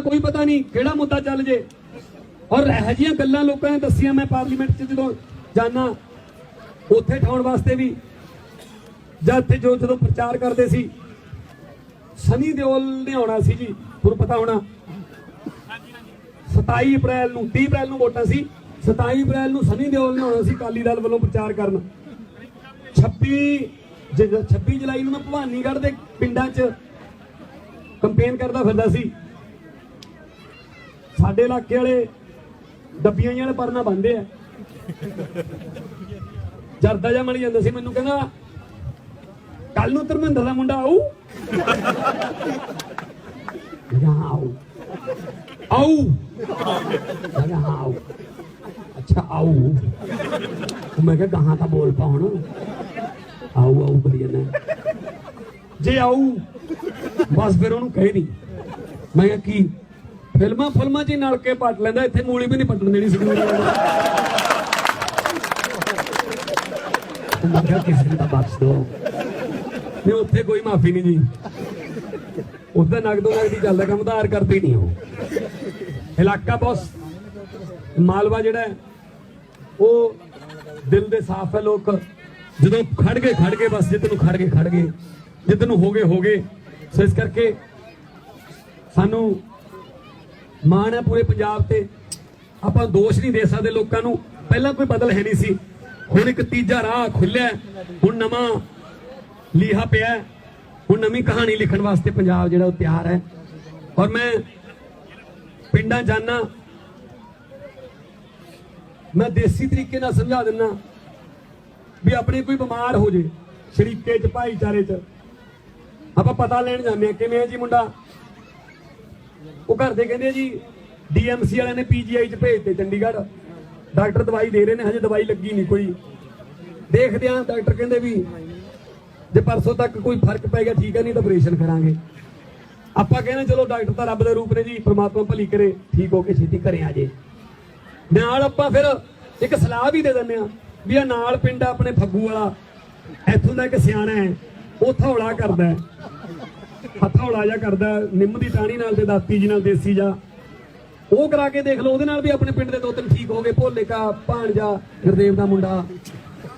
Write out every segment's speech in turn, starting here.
ਕੋਈ ਪਤਾ ਨਹੀਂ ਕਿਹੜਾ ਮੁੱਦਾ ਚੱਲ ਜੇ। ਔਰ ਇਹੋ ਜਿਹੀਆਂ ਗੱਲਾਂ ਲੋਕਾਂ ਨੇ ਦੱਸੀਆਂ, ਮੈਂ ਪਾਰਲੀਮੈਂਟ 'ਚ ਜਦੋਂ ਜਾਣਾ ਉੱਥੇ ਠਾਉਣ ਵਾਸਤੇ ਵੀ ਜਦ ਤੇ ਜੋ ਜਦੋਂ ਪ੍ਰਚਾਰ ਕਰਦੇ ਸੀ, ਸਨੀ ਦਿਓਲ ਨੇ ਆਉਣਾ ਸੀ ਜੀ, ਤੁਹਾਨੂੰ ਪਤਾ ਹੋਣਾ। 27 ਅਪ੍ਰੈਲ ਨੂੰ 30 ਅਪ੍ਰੈਲ ਨੂੰ ਵੋਟਾਂ ਸੀ। 27 ਅਪ੍ਰੈਲ ਨੂੰ ਸਨੀ ਦਿਓਲ ਨੇ ਆਉਣਾ ਸੀ ਅਕਾਲੀ ਦਲ ਵੱਲੋਂ ਪ੍ਰਚਾਰ ਕਰਨ। 26 ਜ- 26 ਜੁਲਾਈ ਨੂੰ ਮੈਂ ਭਵਾਨੀਗੜ੍ਹ ਦੇ ਪਿੰਡਾਂ 'ਚ ਕੰਪੇਨ ਕਰਦਾ ਫਿਰਦਾ ਸੀ। ਸਾਡੇ ਇਲਾਕੇ ਵਾਲੇ ਡੱਬੀਆਂ ਵਾਲੇ ਪਰਨਾ ਬੰਦੇ ਆ। ਜਰਦਾ ਜਾ ਮਲੀ ਜਾਂਦਾ ਸੀ, ਮੈਨੂੰ ਕਹਿੰਦਾ ਕੱਲ ਨੂੰ ਧਰਮਿੰਦਰ ਦਾ ਮੁੰਡਾ ਆਊ? ਹਾਂ, ਆਊ। ਆਊ? ਮੈਂ ਆਊ। ਅੱਛਾ, ਆਊ। ਮੈਂ ਕਿਹਾ ਕਹਾਂ ਤਾਂ ਬੋਲ ਪਾ ਹੁਣ। ਆਊ ਆਊ, ਕਰੀ ਜਾਂਦਾ। ਜੇ ਆਊ, ਬਸ ਫਿਰ ਉਹਨੂੰ ਕਹੇ ਨਹੀਂ ਮੈਂ ਕਿਹਾ, ਕੀ? ਫਿਲਮਾਂ ਫਿਲਮਾਂ 'ਚ ਹੀ ਨਲਕੇ ਪੱਟ ਲੈਂਦਾ, ਇੱਥੇ ਮੂਲੀ ਵੀ ਨਹੀਂ ਪੱਟਣ ਦੇਣੀ ਸੀ। ਮੈਂ ਕਿਹਾ ਕਿਸੇ ਨੂੰ ਤਾਂ ਬਖਸ਼ ਦੋ। ਨਹੀਂ, ਉੱਥੇ ਕੋਈ ਮਾਫੀ ਨਹੀਂ ਜੀ। ਉੱਥੇ ਨਗਦੋ ਨਗਦੀ ਚੱਲਦਾ ਕੰਮ ਧਾਰ ਕਰਦੇ ਨਹੀਂ ਉਹ। ਇਲਾਕਾ ਬਹੁਤ ਮਾਲਵਾ ਜਿਹੜਾ ਉਹ ਦਿਲ ਦੇ ਸਾਫ਼ ਹੈ ਲੋਕ। ਜਦੋਂ ਖੜ ਗਏ ਖੜ ਗਏ, ਬਸ ਜਿੱਦ ਨੂੰ ਖੜ ਗਏ ਖੜ ਗਏ। ਜਿੱਦ ਨੂੰ ਹੋ ਗਏ ਹੋ ਗਏ। ਸੋ ਇਸ ਕਰਕੇ ਸਾਨੂੰ ਮਾਣ ਹੈ ਪੂਰੇ ਪੰਜਾਬ ਤੇ। ਆਪਾਂ ਦੋਸ਼ ਨਹੀਂ ਦੇ ਸਕਦੇ ਲੋਕਾਂ ਨੂੰ। ਪਹਿਲਾਂ ਕੋਈ ਬਦਲ ਹੈ ਨਹੀਂ ਸੀ। ਹੁਣ ਇੱਕ ਤੀਜਾ ਰਾਹ ਖੁੱਲਿਆ ਹੁਣ ਨਵਾਂ ਲੀਹਾ ਪਿਆ ਹੁਣ ਨਵੀਂ ਕਹਾਣੀ ਲਿਖਣ ਵਾਸਤੇ ਪੰਜਾਬ ਜਿਹੜਾ ਉਹ ਤਿਆਰ ਹੈ। ਔਰ ਮੈਂ ਪਿੰਡਾਂ ਜਾਣਾ ਮੈਂ ਦੇਸੀ ਤਰੀਕੇ ਨਾਲ ਸਮਝਾ ਦਿੰਨਾ ਵੀ ਆਪਣੇ ਕੋਈ ਬਿਮਾਰ ਹੋ ਜੇ, ਸ਼ਰੀਕੇ ਚ, ਭਾਈਚਾਰੇ ਚ। ਆਪਾਂ ਪਤਾ ਲੈਣ ਜਾਂਦੇ ਆ ਕਿਵੇਂ ਜੀ ਮੁੰਡਾ? ਉਹ ਘਰ ਦੇ ਕਹਿੰਦੇ ਆ ਜੀ ਡੀਐਮਸੀ ਵਾਲਿਆਂ ਨੇ ਪੀਜੀਆਈ ਚ ਭੇਜਤੇ ਚੰਡੀਗੜ੍ਹ। ਡਾਕਟਰ ਦਵਾਈ ਦੇ ਰਹੇ ਨੇ, ਹਜੇ ਦਵਾਈ ਲੱਗੀ ਨਹੀਂ ਕੋਈ। ਦੇਖਦੇ ਆ ਡਾਕਟਰ ਕਹਿੰਦੇ ਵੀ ਜੇ ਪਰਸੋਂ ਤੱਕ ਕੋਈ ਫ਼ਰਕ ਪੈ ਗਿਆ, ਠੀਕ ਹੈ ਨਹੀਂ ਤਾਂ ਆਪਰੇਸ਼ਨ ਕਰਾਂਗੇ। ਆਪਾਂ ਕਹਿੰਦੇ, ਚਲੋ ਡਾਕਟਰ ਤਾਂ ਰੱਬ ਦੇ ਰੂਪ ਨੇ ਜੀ, ਪ੍ਰਮਾਤਮਾ ਭਲੀ ਕਰੇ, ਠੀਕ ਹੋ ਕੇ ਛੇਤੀ ਘਰੇ ਆ ਜੇ। ਨਾਲ ਆਪਾਂ ਫਿਰ ਇੱਕ ਸਲਾਹ ਵੀ ਦੇ ਦਿੰਦੇ ਆ ਵੀ ਆ ਨਾਲ ਪਿੰਡ ਆਪਣੇ ਫੱਗੂ ਵਾਲਾ, ਇੱਥੋਂ ਦਾ ਇੱਕ ਸਿਆਣਾ ਹੈ, ਉਹ ਥੌਲਾ ਕਰਦਾ ਹਥੌਲਾ ਜਿਹਾ ਕਰਦਾ, ਨਿੰਮ ਦੀ ਟਾਣੀ ਨਾਲ ਤੇ ਦਾਤੀ ਜੀ ਨਾਲ ਦੇਸੀ ਜਾ। ਉਹ ਕਰਾ ਕੇ ਦੇਖ ਲਓ, ਉਹਦੇ ਨਾਲ ਵੀ ਆਪਣੇ ਪਿੰਡ ਦੇ ਦੋ ਤਿੰਨ ਠੀਕ ਹੋ ਗਏ ਭੋਲੇ ਕਾ ਭਾਣਜਾ, ਗੁਰਦੇਵ ਦਾ ਮੁੰਡਾ।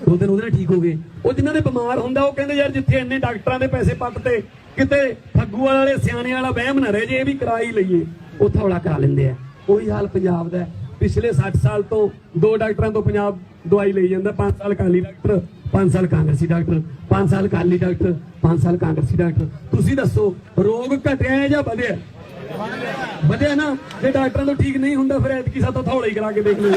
ਦੋ ਦਿਨ ਉਹਦੇ ਨਾਲ ਠੀਕ ਹੋ ਗਏ। ਉਹ ਜਿਨ੍ਹਾਂ ਦੇ ਬਿਮਾਰ ਹੁੰਦਾ, ਉਹ ਕਹਿੰਦੇ ਯਾਰ ਜਿੱਥੇ ਇੰਨੇ ਡਾਕਟਰਾਂ ਦੇ ਪੈਸੇ ਪੱਟਤੇ ਕਿਤੇ ਫੱਗੂ ਵਾਲੇ ਸਿਆਣੇ ਵਾਲਾ ਵਹਿਮ ਨਾ ਰਹਿ ਜੇ, ਇਹ ਵੀ ਕਰਾ ਹੀ ਲਈਏ। ਉਹ ਥੌਲਾ ਕਰਾ ਲੈਂਦੇ ਆ। ਉਹੀ ਹਾਲ ਪੰਜਾਬ ਦਾ ਪਿਛਲੇ 60 ਸਾਲ ਤੋਂ ਦੋ ਡਾਕਟਰਾਂ ਤੋਂ ਪੰਜਾਬ ਦਵਾਈ ਲਈ ਜਾਂਦਾ 5 ਸਾਲ ਕਾਲੀ ਡਾਕਟਰ। 5 ਸਾਲ ਕਾਂਗਰਸੀ ਡਾਕਟਰ 5 ਸਾਲ ਕਾਲੀ ਡਾਕਟਰ 5 ਸਾਲ ਕਾਂਗਰਸੀ ਡਾਕਟਰ। ਤੁਸੀਂ ਦੱਸੋ, ਰੋਗ ਘਟਿਆ ਹੈ ਜਾਂ ਵਧਿਆ? ਵਧਿਆ ਨਾ? ਜੇ ਡਾਕਟਰਾਂ ਤੋਂ ਠੀਕ ਨਹੀਂ ਹੁੰਦਾ, ਫਿਰ ਐਤਕੀ ਸਾਤੋਂ ਥੌਲਾ ਕਰਾ ਕੇ ਦੇਖ ਲਓ